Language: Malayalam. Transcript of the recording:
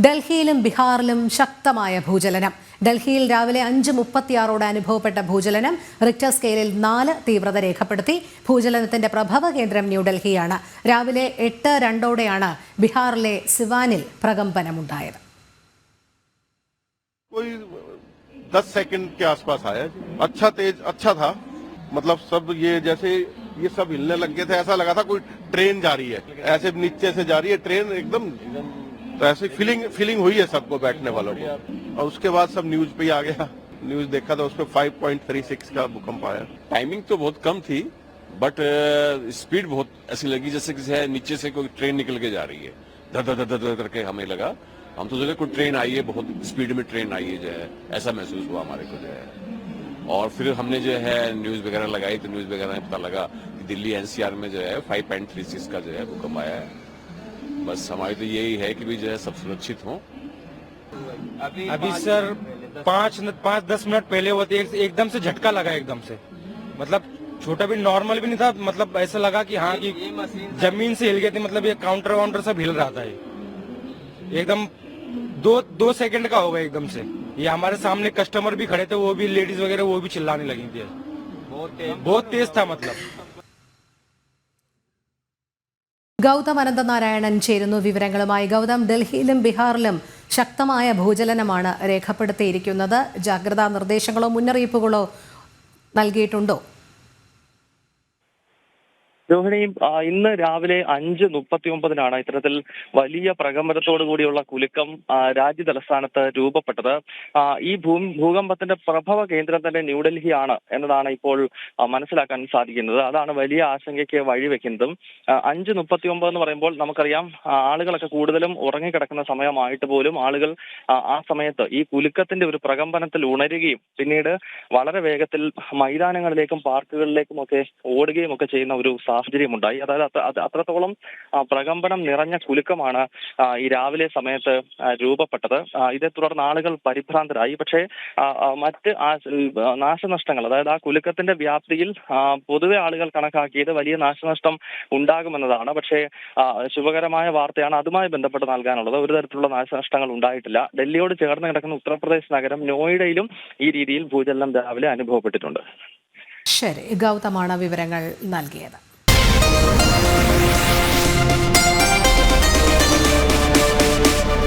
ഡൽഹിയിലും ബീഹാറിലും ശക്തമായ ഭൂചലനം ഡൽഹിയിൽ രാവിലെ അഞ്ച് മുപ്പത്തിയാറോടെ അനുഭവപ്പെട്ട ഭൂചലനം റിക്ടർ സ്കെയിലിൽ നാല് തീവ്രത രേഖപ്പെടുത്തി ഭൂചലനത്തിന്റെ പ്രഭവ കേന്ദ്രം ന്യൂഡൽഹിയാണ് രാവിലെ എട്ട് രണ്ടോടെയാണ് ബീഹാറിലെ സിവാനിൽ പ്രകമ്പനമുണ്ടായത് कोई दस सेकंड के आसपास आया जी। अच्छा तेज अच्छा था मतलब सब ये जैसे ये सब हिलने लग गए थे ऐसा लगा था कोई ट्रेन जा रही है ऐसे नीचे से जा रही है ट्रेन एकदम तो ऐसे फीलिंग फीलिंग हुई है सबको बैठने वालों को। और उसके बाद सब न्यूज़ पे आ गया। न्यूज़ देखा था, उसमें 5.36 का भूकंप आया। टाइमिंग तो बहुत कम थी बट स्पीड बहुत ऐसी लगी जैसे कि है नीचे से कोई ट्रेन निकल के जा रही है। धर धर धर करके हमें लगा। हम तो सोचे कोई ट्रेन आई है, बहुत स्पीड में ट्रेन आई है जो है। ऐसा महसूस हुआ हमारे को जो है। और फिर हमने जो है न्यूज़ वगैरह लगाई तो न्यूज़ वगैरह में पता लगा कि दिल्ली एनसीआर में जो है 5.36 का जो है भूकंप आया है। बस हमारी तो यही है कि भी जो है सब सुरक्षित हों। अभी अभी सर पाँच पाँच दस मिनट पहले हुआ था एक, एकदम से झटका लगा एकदम से। मतलब छोटा भी नॉर्मल भी नहीं था मतलब ऐसा लगा कि हाँ कि ज़मीन से हिल गए थे मतलब ये काउंटर वाउंटर सब हिल रहा था ये। एकदम दो दो सेकंड का होगा एकदम से। ये हमारे सामने कस्टमर भी खड़े थे वो भी लेडीज़ वगैरह वो भी चिल्लाने लगी थी। बहुत तेज था मतलब। ഗൗതം അനന്തനാരായണൻ ചേരുന്നു വിവരങ്ങളുമായി. ഗൗതം ഡൽഹിയിലും ബീഹാറിലും ശക്തമായ ഭൂചലനമാണ് രേഖപ്പെടുത്തിയിരിക്കുന്നത്. ജാഗ്രതാ നിർദ്ദേശങ്ങളോ മുന്നറിയിപ്പുകളോ നൽകിയിട്ടുണ്ടോ? രോഹിണി ഇന്ന് രാവിലെ അഞ്ച് മുപ്പത്തി ഒമ്പതിനാണ് ഇത്തരത്തിൽ വലിയ പ്രകമ്പനത്തോടു കൂടിയുള്ള കുലുക്കം രാജ്യ തലസ്ഥാനത്ത് രൂപപ്പെട്ടത്. ഈ ഭൂകമ്പത്തിന്റെ പ്രഭവ കേന്ദ്രം തന്നെ ന്യൂഡൽഹിയാണ് എന്നതാണ് ഇപ്പോൾ മനസ്സിലാക്കാൻ സാധിക്കുന്നത്. അതാണ് വലിയ ആശങ്കയ്ക്ക് വഴിവെക്കുന്നതും. അഞ്ച് മുപ്പത്തി ഒമ്പത് എന്ന് പറയുമ്പോൾ നമുക്കറിയാം ആളുകളൊക്കെ കൂടുതലും ഉറങ്ങിക്കിടക്കുന്ന സമയമായിട്ട് പോലും ആളുകൾ ആ സമയത്ത് ഈ കുലുക്കത്തിന്റെ ഒരു പ്രകമ്പനത്തിൽ ഉണരുകയും പിന്നീട് വളരെ വേഗത്തിൽ മൈതാനങ്ങളിലേക്കും പാർക്കുകളിലേക്കും ഒക്കെ ഓടുകയും ഒക്കെ ചെയ്യുന്ന ഒരു സാഹചര്യമുണ്ടായി. അതായത് അത്ര- അത് അത്രത്തോളം പ്രകമ്പനം നിറഞ്ഞ കുലുക്കമാണ് ഈ രാവിലെ സമയത്ത് രൂപപ്പെട്ടത്. ഇതേ തുടർന്ന് ആളുകൾ പരിഭ്രാന്തരായി. പക്ഷേ മറ്റ് നാശനഷ്ടങ്ങൾ അതായത് ആ കുലുക്കത്തിന്റെ വ്യാപ്തിയിൽ പൊതുവെ ആളുകൾ കണക്കാക്കിയത് വലിയ നാശനഷ്ടം ഉണ്ടാകുമെന്നതാണ്. പക്ഷേ ശുഭകരമായ വാർത്തയാണ് അതുമായി ബന്ധപ്പെട്ട് നൽകാനുള്ളത്. ഒരു തരത്തിലുള്ള നാശനഷ്ടങ്ങൾ ഉണ്ടായിട്ടില്ല. ഡൽഹിയോട് ചേർന്ന് കിടക്കുന്ന ഉത്തർപ്രദേശ് നഗരം നോയിഡയിലും ഈ രീതിയിൽ ഭൂചലനം രാവിലെ അനുഭവപ്പെട്ടിട്ടുണ്ട്. ശരി. ഗൗതമാണ് വിവരങ്ങൾ നൽകിയത്.